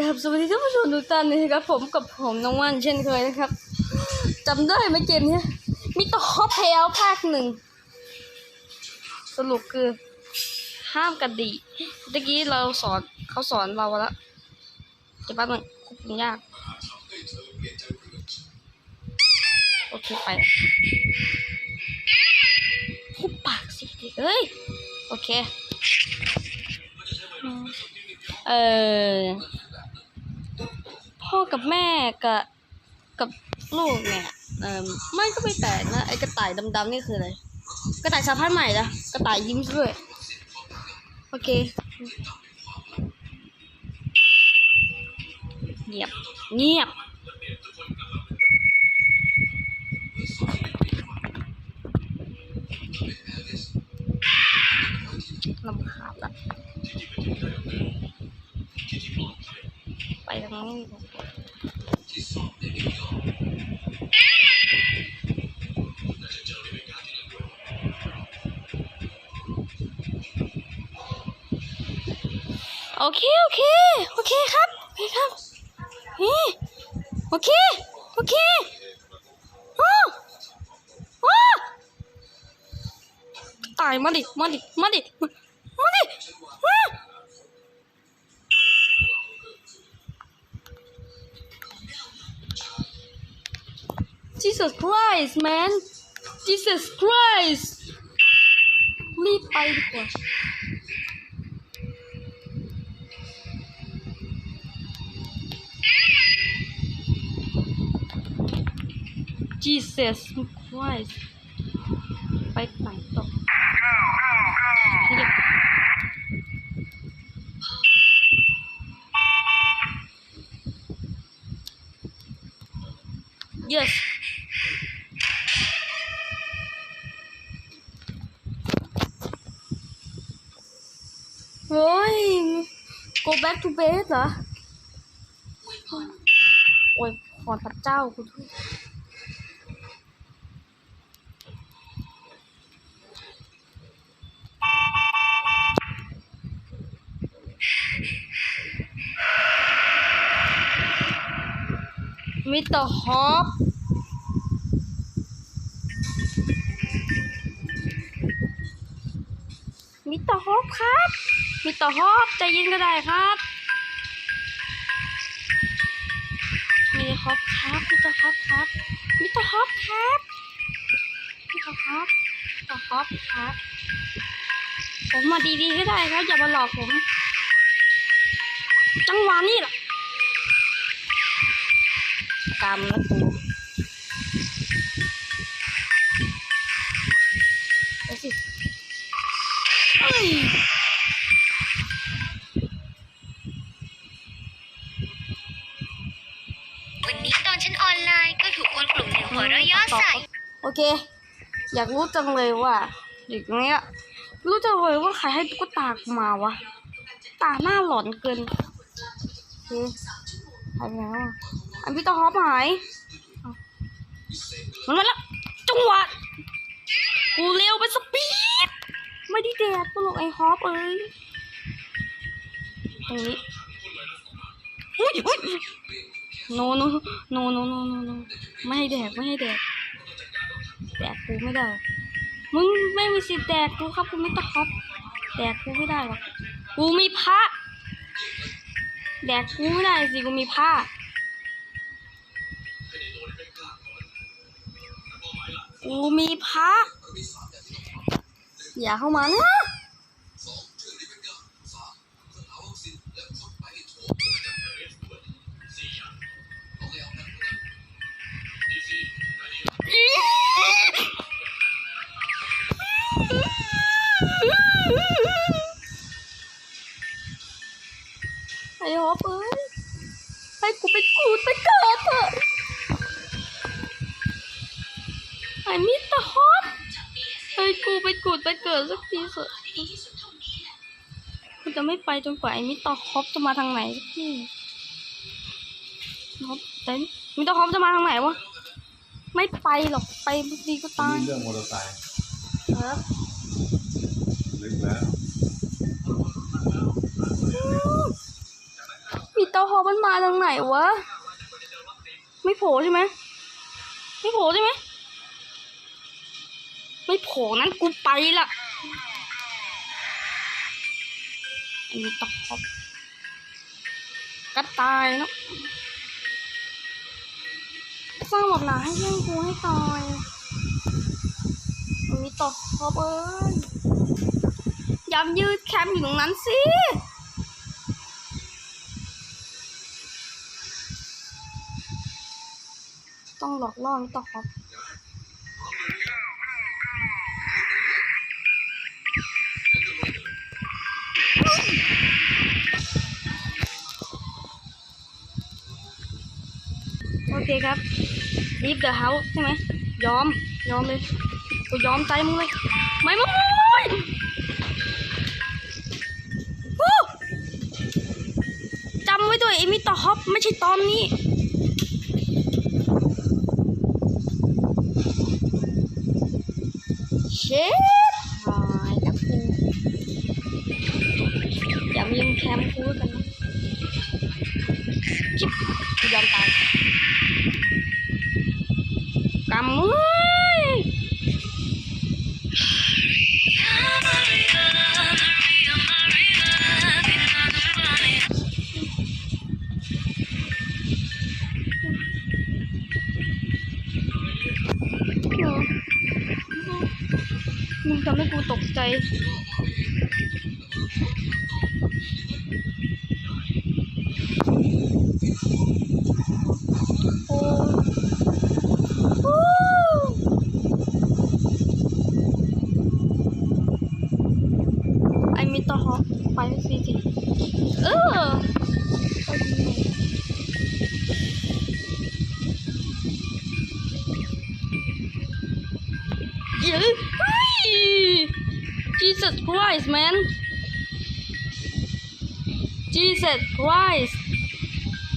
ครับสวัสดีท่านผู้ชมทุกท่านนะครับผมกับผมน้องว่านเช่นเคยนะครับจำได้ไหมเกมนี้มีต่อฮอปเพลภาคหนึ่งสรุปคือ ห้ามกระดีเมื่อกี้เราสอนเขาสอนเราแล้วจะแป๊บนึงควบคุมยากโอเคไปหุบปากสิเด็กเอ้ยโอเค เออ พ่อกับแม่กับกับลูกเนี่ยเออไม่ก็ไม่แปลกนะไอ้กระต่ายดำๆนี่คืออะไรกระต่ายสายพันธุ์ใหม่นะกระต่ายยิ้มด้วยโอเคเงียบเงียบลำคาญละ ไปทางนี้ดีกว่โอเค โอเค โอเคครับโอเคครับเฮ้โอเค โอเคอ้าวอ้าวตายมาดิ มาดิ มาดิ มาดิ Jesus Christ man Jesus Christ รีบไปดีกว่า Jesus Christ ไปไหนต่อเรียบ Yes เฮ้ย go back to bed เหรอ โอ้ยขอพระเจ้ากูด้วยมิสเตอร์ฮอปมิสเตอร์ฮอปครับ มิสเตอร์ฮอปใจเย็นก็ได้ครับมิสเตอร์ฮอปครับมิสเตอร์ฮอปครับมิสเตอร์ฮอปครับมิสเตอร์ฮอปมิสเตอร์ฮอปครับ ผมมาดีๆก็ได้ครับ อย่ามาหลอกผม จังหวะนี้แหละกรรมนะกู โอเค อยากรู้จังเลยว่าอยู่ตรงเนี้ยรู้จังเลยว่าใครให้ตุ๊กตากมาวะ ตาหน้าหลอนเกินโอเคหายไปแล้วอันพี่ตอฮอปหายมันมาแล้วจังหวะกูเร็วไปสปีดไม่ได้แดกกูหรอกไอ้ฮอปเอ้ยตรงนี้อุ้ยอุ้ยโนโนโนโนโนโนไม่ให้แดกไม่ให้แดกแด กูไม่ได้ มึงไม่มีสิทธิ์แดกกูครับกูไม่ต้องฮอปแดกกูไม่ได้หรอกกูมีพระแดกกูไม่ได้สิกูมีผ้ากูมีพระอย่าเข้ามานะ อ้มิสเตอร์ฮอปให้กูไปกูดไปเกิดสักทีเถอะกูจะไม่ไปจนกว่าไอ้มิสเตอร์ฮอปจะมาทางไหนสักทีฮอปแต่มิสเตอร์ฮอปจะมาทางไหนวะไม่ไปหรอกไปดีก็ตายมีเรื่องมอเตอร์ไซค์ครับลึกแล้วมีเตาหมันมาทางไหนวะ ไม่โผล่ใช่ไหมไม่โผล่ใช่ไหม ไม่โผล่นั้นกูไปละอันนี้ตอบกระต่ายเนาะสร้างแบบหนาให้เพื่อนกูให้ตายอันนี้ตอบเอ้ยยำยืดแคมป์อยู่ตรงนั้นสิต้องหลอกล่อนี่ต่อครับ โอเคครับ leave the house ใช่ไหมยอมยอมเลยกูยอมใจมึงเลยไม่ม่ไม่ไม่วู้จำไว้ด้วยเอมิต่อฮอปไม่ใช่ตอนนี้เชฟหายแล้วกูอย่ามีแคมป์กูกันนะชิบกูยอมตาย ทำให้กูตกใจ Christ man Jesus Christ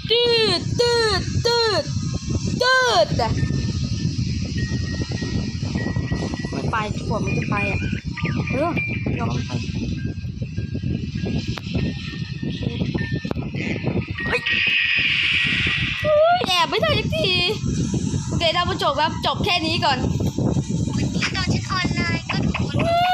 ตืดตืดตืดตืดอะไม่ไปถั่วมันจะไปอะเออยอมไปเฮ้ยเฮ้ยแอบไม่ทันสักทีโอเคท่านผู้ชมครับจบแค่นี้ก่อน วันนี้ตอนฉันออนไลน์ก็ถูก